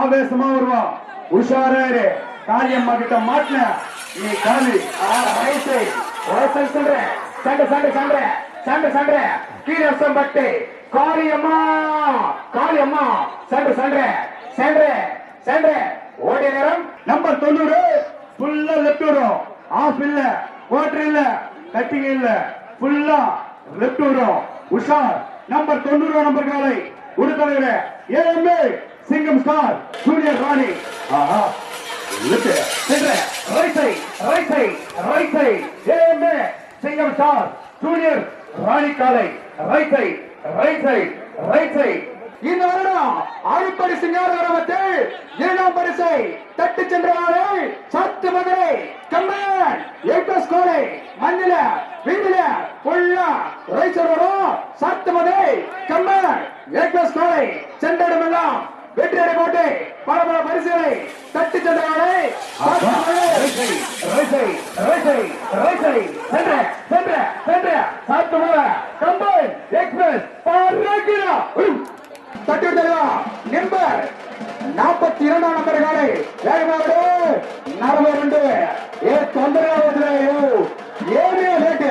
ஆவேசமா வருவா. உஷாராரு காரியம்மா கிட்ட மாட்டின நீ காலி சொல்றேன் சண்டை சண்டை சண்டை. சண்டை சண்டை. கீழசம் பட்டு. காளியம்மா காளியம்மா சண்டை சண்டை. சண்டை சண்டை. ஓடிய நேரம் நம்பர் தொண்ணூறு. ஃபுல்லா லெப்ட் வரும் ஆஃப் இல்ல ஓட்டர் இல்ல கட்டிங் இல்ல. ஃபுல்லா லெப்ட் உஷார் நம்பர் தொண்ணூறு நம்பர் காலை. உடுத்தலைவர். ஏஎம்ஏ சிங்கம் ஸ்டார் சூரிய ராணி. ஆஹா சிங்கம் ஸ்டார் ஜூனியர் ராணி காலை. Right side right side right side இந்த வருடம் அடிப்படை சிங்கார கிராமத்தில் இரண்டாம் பரிசை தட்டி சென்றவாறு சத்து மதுரை கம்பன் எய்டஸ் கோலை மண்ணில வீடுல உள்ள ரைசர் வரும் சத்து மதுரை கம்பன் எய்டஸ் கோலை சென்றடமெல்லாம் வெற்றி அடை போட்டு பரபர பரிசுகளை தட்டி சென்றவர்களை சென்ற சென்ற சென்ற. சாத்து மூல கம்பைன் எக்ஸ்பிரஸ் பறக்கிறா தட்டி விட்டதா நம்பர் நாற்பத்தி இரண்டாம் நம்பர் காலை வேகமாக நரம்பு ரெண்டு ஏ தொந்தரவு ஏமே லேட்டு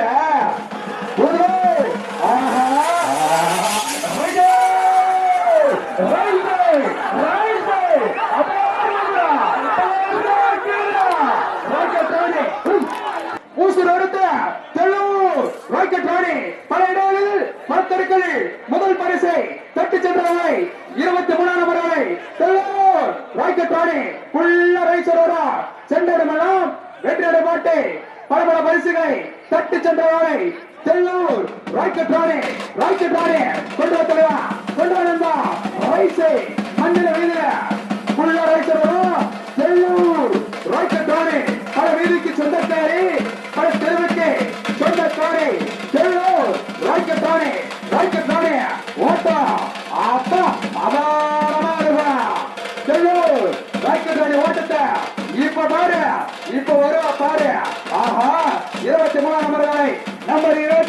somebody else.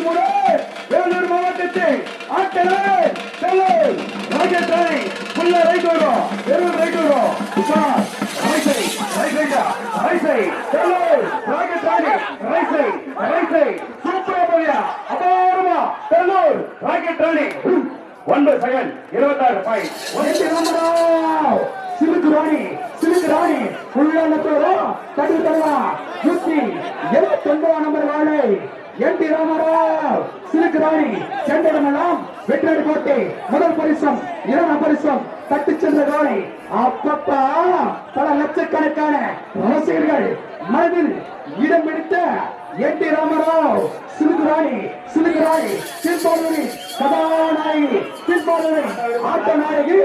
சிவகாணி சுமித்ராணி திருப்பூரி கதாநாயகி திருப்பூரி ஆட்ட நாயகி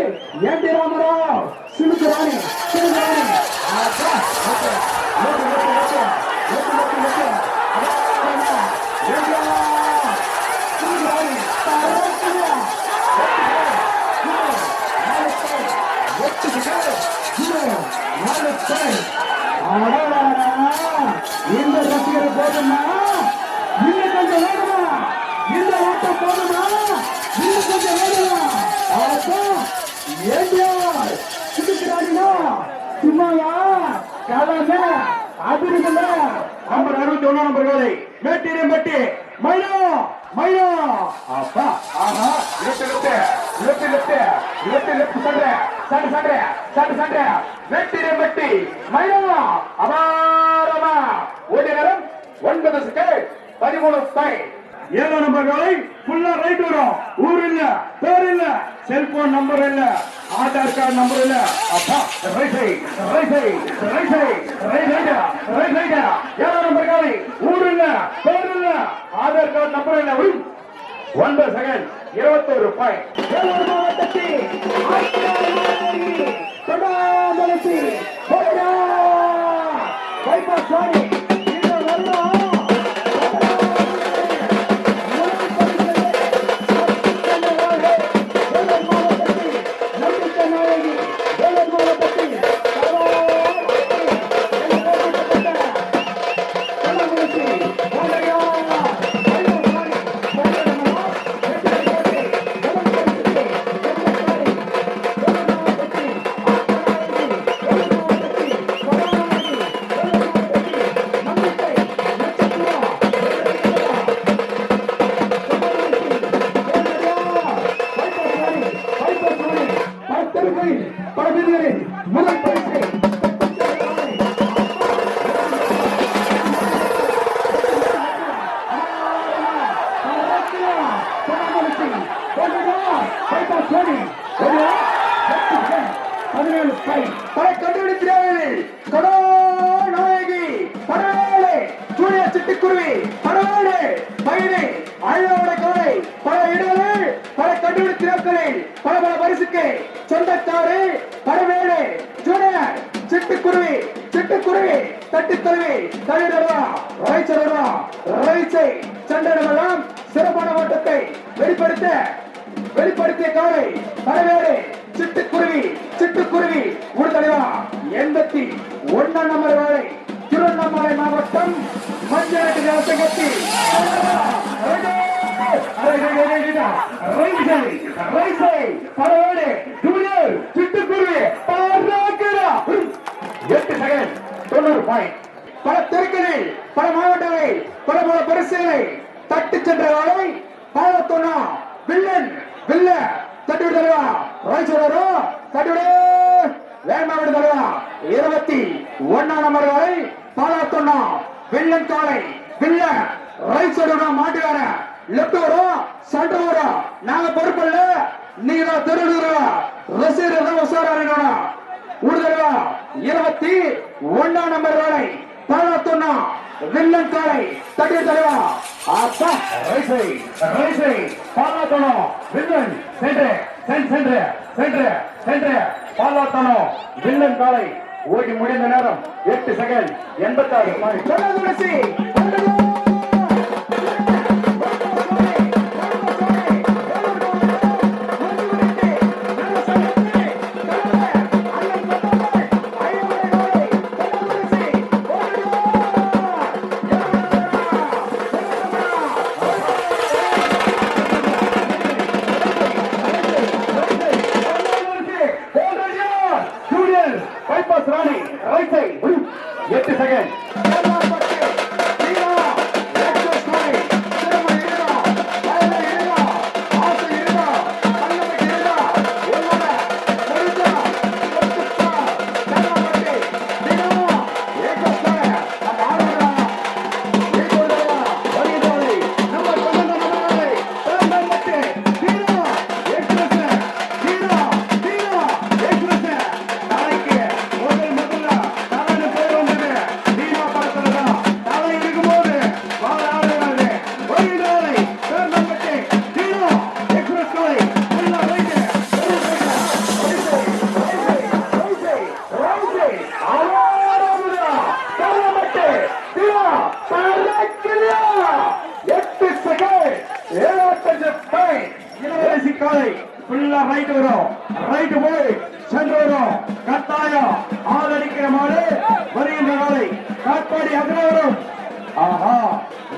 என் டி ராமராவ். சுமித்ராணி சிவகாணி இந்த ரசிகர் போதும்னா அப்பா ஆஹா left left left left left left சண்டை சண்டை சண்டை சண்டை சண்டை. மேட்டிரம் பட்டி மயிலா அபாரமா. ஓடிய நேரம் ஒன்பது செகண்ட் பதிமூணு பாயிண்ட் ஏழு நம்பர் காலை ஃபுல்லா ரைட் வரும் ஊர் இல்ல பேர் இல்ல செல்போன் நம்பர் இல்ல ஆதார் கார்டு நம்பர் இல்ல. அப்பா right side right side right side right ரைட்டா ரைட் ரைட்டா ஏழு நம்பர் காலை ஊர் இல்ல பேர் இல்ல ஆதார் கார்டு நம்பர் இல்ல. ஒன்பது செகண்ட் இருபத்தோரு பாயிண்ட் மாவட்டத்தில் பைபாஸ் சாரி சிட்டுக்குருவி பரவாயில்லை பயணி அழகோட கவலை பல இடங்களில் பல கண்டுபிடித்திருக்கிறேன். பல பல பரிசுக்கு. சொந்தக்காரு பரவேலு ஜூனியர் சிட்டுக்குருவி சிட்டுக்குருவி தட்டி தழுவி தழுவிடவா ரைச்சடவா ரைச்சை சண்டனமெல்லாம் சிறப்பான ஓட்டத்தை வெளிப்படுத்த வெளிப்படுத்திய காலை பரவேலு சிட்டுக்குருவி சிட்டுக்குருவி ஒரு தலைவா எண்பத்தி ஒன்னாம் நம்பர் வேலை திருவண்ணாமலை மாவட்டம் மஞ்சள் கட்டி எட்டு செகண்ட் தொண்ணூறு பாயிண்ட் பல தெருக்களில் பல மாவட்டங்களில் பல பல பரிசுகளை தட்டு சென்ற வேலை பாவத்தோனா வில்லன் வில்ல தட்டி விடுதலைவா ரைச்சரோ தட்டி விடு வேகமா விடுதலைவா இருபத்தி ஒன்னாம் நம்பர் வரை பாலாத்தோனா வில்லன் காலை வில்ல. ரைட் சைடு மாட்டுக்கார லெப்ட் வரும். சென்டர் வரும். நாங்க பொறுப்பல்ல. நீங்க தான் தெருடுறா ரசீர் தான் உசாரா இருக்கணும் இருபத்தி ஒன்னாம் நம்பர் வரை பாலாத்தோனா வில்லன் காலை தடி தலைவா. அப்பா ரைசை ரைசை. பாலாத்தோனா வில்லன் சென்று சென் சென்று சென்று சென்று. பாலாத்தோனா வில்லன் காலை ஓடி முடிந்த நேரம் எட்டு செகண்ட் எண்பத்தாறு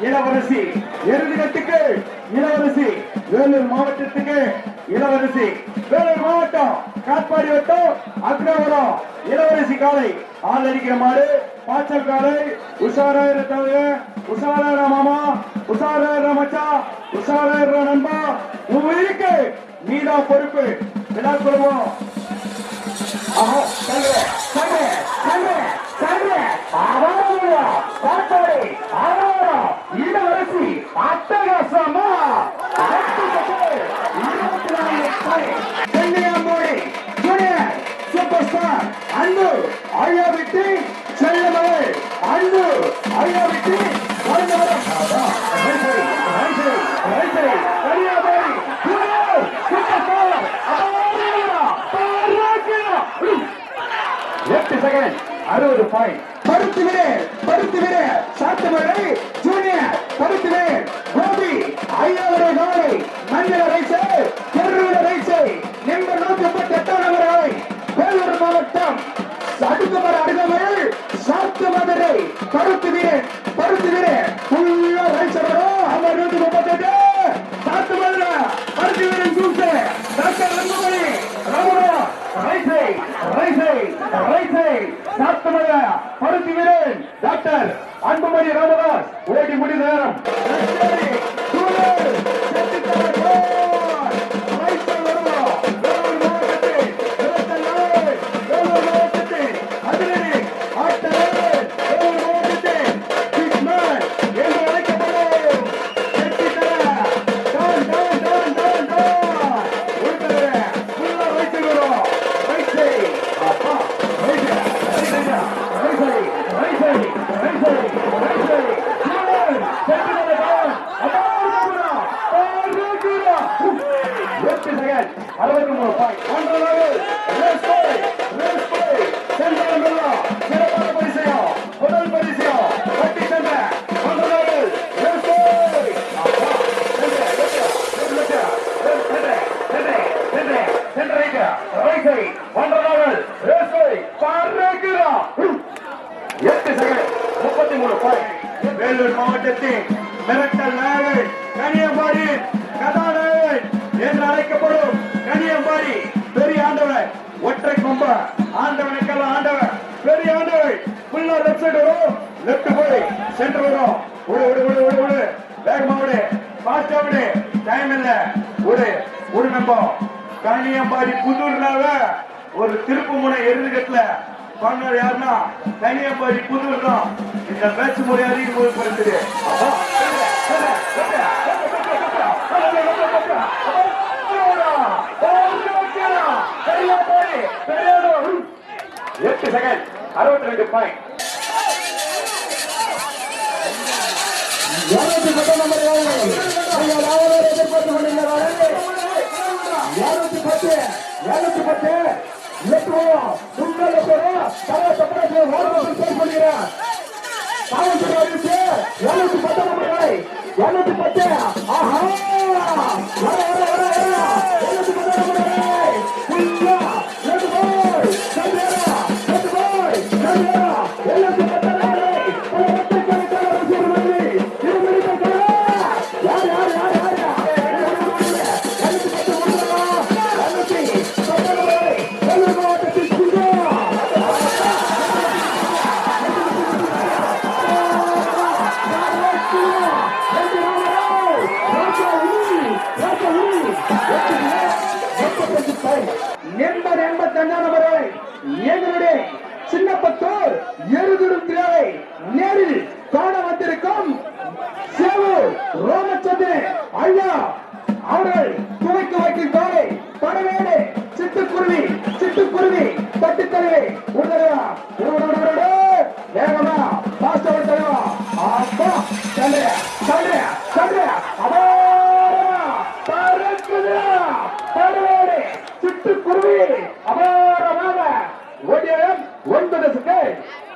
இளவரசி எருதுகட்டுக்கு இளவரசி வேலூர் மாவட்டத்துக்கு இளவரசி. வேலூர் மாவட்டம் காட்பாடி வட்டம் அக்ரவரம். இளவரசி காலை ஆள் அடிக்கிற மாடு பாய்ச்சல் காலை உஷாராயிர தவிர உஷாராயிர மாமா உஷாராயிர மச்சா உஷாராயிர நண்பா உன் உயிருக்கு நீதா பொறுப்பு. விழா கொள்வோம் ஆஹா, சங்க சங்க சங்க சங்க அவாரா, காத்தாடி, அவாரா, இளவரசி, அட்டகாசமா. வெற்றி பெற்று இருபத்தி நான்கு புள்ளி. சென்னையாம்பூரி, ஜூனியர் சூப்பர் ஸ்டார் அன்பு ஐயாவிட்டு செல்லமகள் அன்பு ஐயாவிட்டு வாழ்ந்தவரம். அதான், right side, right side, right side. Kanyakumari, junior super star அவாரா, பாராட்டுகிறா. எட்டு செகண்ட் அறுபது பாயிண்ட் பருத்து விடு பருத்து விடு சாத்துமலை ஜூனியர் பருத்து விடு கோபி ஐயாவது நாளை மஞ்சள் பருத்து வீடு பருத்து வீடு ஃபுல்லா ரைஸ் வரும் அவங்க நூத்தி முப்பத்தி எட்டு சாத்து மதுரை பருத்து வீடு கூப்பிட்டு டாக்டர் அன்புமணி ராமரா. ரைசை ரைசை ரைசை. சாத்தமல்ல ரைட் சைடு ஒரு திருப்பு முனை எருதுகட்டுல யாருன்னா கன்னியாகுமரி புதூர் தான் இந்த பேச்சு முறை அறிமுகப்படுத்துது எட்டு செகண்ட் அறுபத்தி ரெண்டு பாயிண்ட் இருநூத்தி பத்து நம்பர் எதிர்பார்த்து கொண்டிருந்தார் இருநூத்தி பத்து. இருநூத்தி பத்து. லட்சம் சுந்தர லட்சம் தர சப்பரத்தை ஓரத்தில் செயல்படுகிறார் காவல்துறை அறிவிப்பு இருநூத்தி பத்து நம்பர்களை இருநூத்தி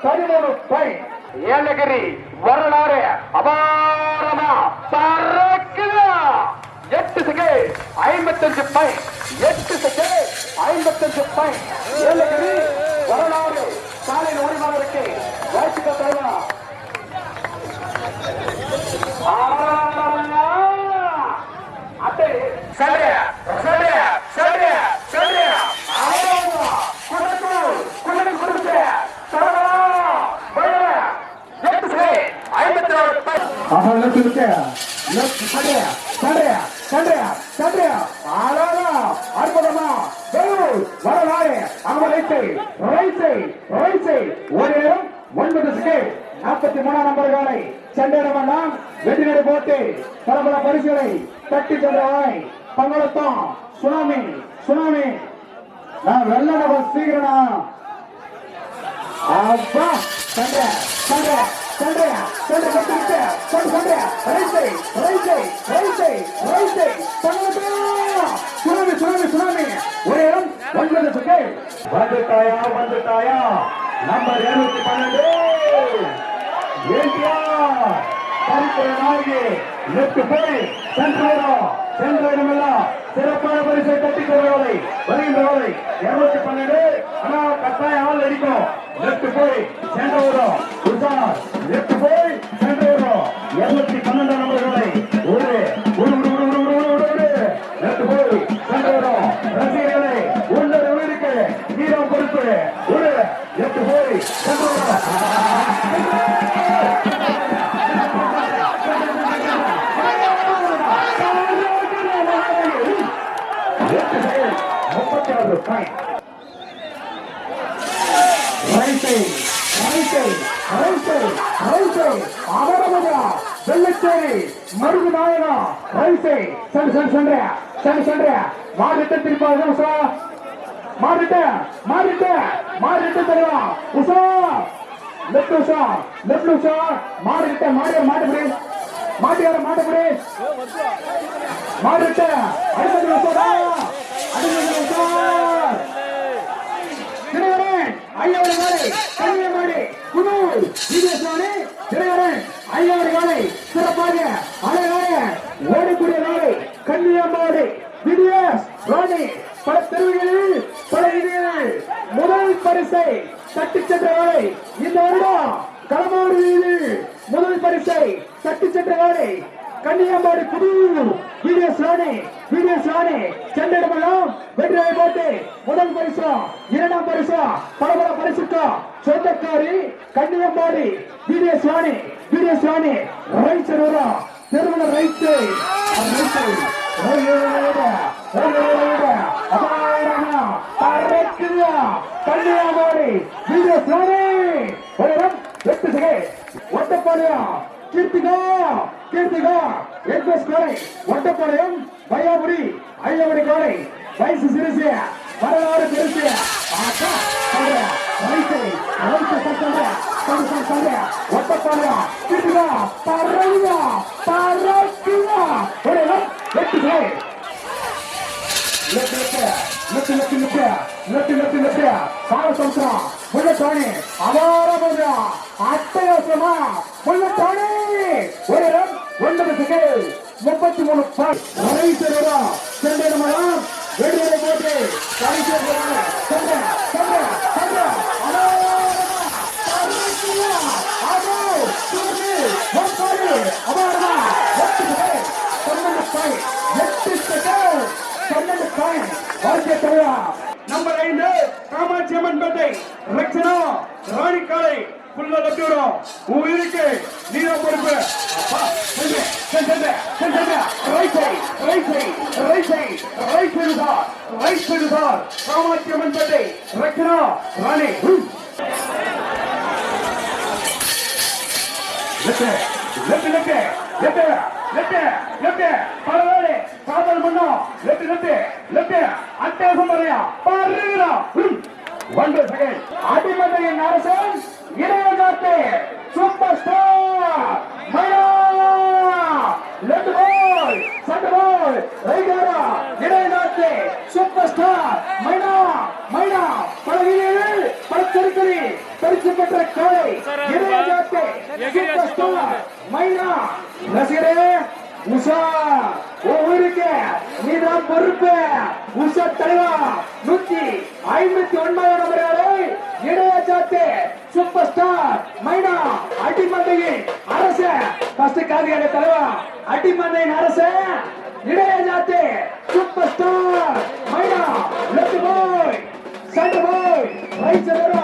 பதிமூணு பை ஏலகிரி வரலாறு அபாரமா பறக்குதா? எட்டு செகண்ட் ஐம்பத்தஞ்சு பை. எட்டு செகண்ட் ஐம்பத்தஞ்சு பை. ஏலகிரி வரலாறு காலையில் ஓடிமாவதற்கு வாழ்த்துக்கள் தலைவா அட்டை சரி சரி சரி சரி. லெஃப்ட் சண்டையா சண்டையா சண்டையா சண்டையா அழகா அற்புதமா வெள்ளூர் வரலாறு அவங்க ரைட்டு ரைட்டு ரைட்டு ஒரு நேரம் ஒன்பது செகண்ட் நாற்பத்தி மூணாம் நம்பர் காலை. சண்டையிடமெல்லாம் வெற்றி போட்டு பல பல பரிசுகளை தட்டி சென்றவாய் பங்களத்தம் சுனாமி சுனாமி. நான் வெள்ள நபர் சீக்கிரம் அப்பா சண்டை சண்டை சண்டை சண்டை கட்டு விட்டு சண்டை சண்டை ரைட்டை ரைட்டை ரைட்டை ரைட்டை சுனாமி சுனாமி சுனாமி. ஒரு இடம் ஒன்பது செகண்ட் வந்துட்டாயா வந்துட்டாயா? நம்பர் இருநூத்தி பன்னெண்டு. ஏன்டியா பரிசுரை நாயகி லெப்ட் போய் சென்றோம் சென்ற இடமெல்லாம் சிறப்பான பரிசை தட்டி கொள்வதை வருகின்றவரை இருநூத்தி பன்னெண்டு. ஆனா கட்டாயம் ஆள் அடிக்கும் லெப்ட் போய் சென்று வரும் லெப்ட் போய் சென்று வரும் இருநூத்தி மாறிட்டு மாறிட்டு மாறிட்டு தருவா உஷா லெப்ட் உஷா லெப்ட் உஷா. மாறிட்டு மாறி மாட்டுப்படி மாட்டி வர மாட்டுப்படி. மாறிட்டு அடுத்தது உஷாடா. கன்னியாகுமரி வீரசாமி உலகம் எட்டு சிகை ஒட்டப்பாளையம் கீர்த்திகா கீர்த்திகா எக்வஸ் கோலை ஒட்டப்பாளையம் பையாபுரி ஐயாபுரி கோலை வயசு சிறுசிய வரலாறு பெருசிய ஒட்டப்பாளையம் கீர்த்திகா பரவியா பரக்கியா உலகம் எட்டு சிகை சொல்ற ஒட்டப்பாளையம் கீர்த்திகா பறவையா பறக்குவா ஒரு இடம் எட்டு second left left left left left left left ஒரு இடம் ஒன்பது செகண்ட் முப்பத்தி மூணு பாய் வரைசரா சென்றிடமெல்லாம் வெடிவரை போட்டு கடைசி சென்ற சென்ற சென்ற அபாரமா எட்டு செகண்ட் பன்னெண்டு தலைவா நம்பர் ஐந்து காமாட்சி அம்மன் பேட்டை ரக்ஷனா ராணிக்காலை புல்ல லட்சம் உயிருக்கு நீரா பொறுப்பு அப்பா சென்று சென்று சென்று right side right side right side right side sir right side sir. Kamakshi Amman Pettai Rakshana Rani. Left left left left left left பரவாயில்லை. காதல் பண்ணா லெஃப்ட் லெஃப்ட் லெஃப்ட் அட்டேசம் வரையா பாருங்கடா ஒன்று செகண்ட் அடிமதையின் அரசன் இளையநாட்டு சூப்பர் ஸ்டார் மயா. லெஃப்ட் பால் சட்ட பால் ரைடரா இளையநாட்டு சூப்பர் ஸ்டார் மைனா மைனா பல வீரர்கள் பல தெருக்களில் பரிசு பெற்ற காலை இளையநாட்டு சூப்பர் ஸ்டார் மைனா ரசிகரே உஷா. உன் ஊருக்கு நீதான் பொறுப்பு. உஷா தலைவா நூத்தி ஐம்பத்தி ஒன்பதாம் நம்பரை இளைய சாத்து சூப்பர் ஸ்டார் மைனா அடிமந்தையின் அரச. ஃபர்ஸ்ட் காதியாக தலைவா அடிமந்தையின் அரச. இளைய ஜாத்து சூப்பர் ஸ்டார் மைனா லெஃப்ட் பாய் சென்டர் பாய் ரைட் சைடு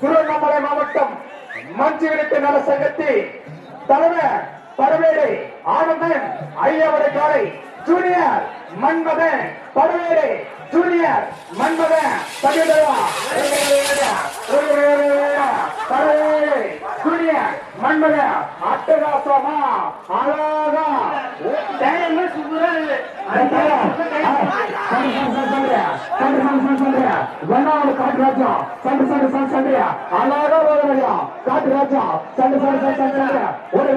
திருவண்ணாமலை மாவட்டம் மஞ்சு விரட்டு நல சங்கத்தில் தலைவர் பரவேடு ஆனந்தன் ஐயாவுடைய காலை ஜூனியர் மன்மதன் பரவேடு ஜூனியர் மன்மதன் தமிழா பரவேடு ஜூனியர் மன்மதன் அட்டகாசமா அழகா. காட்டு ராஜா சண்டை சண்டை சண்டை சண்டையா அழகா. காட்டு ராஜா சண்டை சண்டை சண்டை ஒரு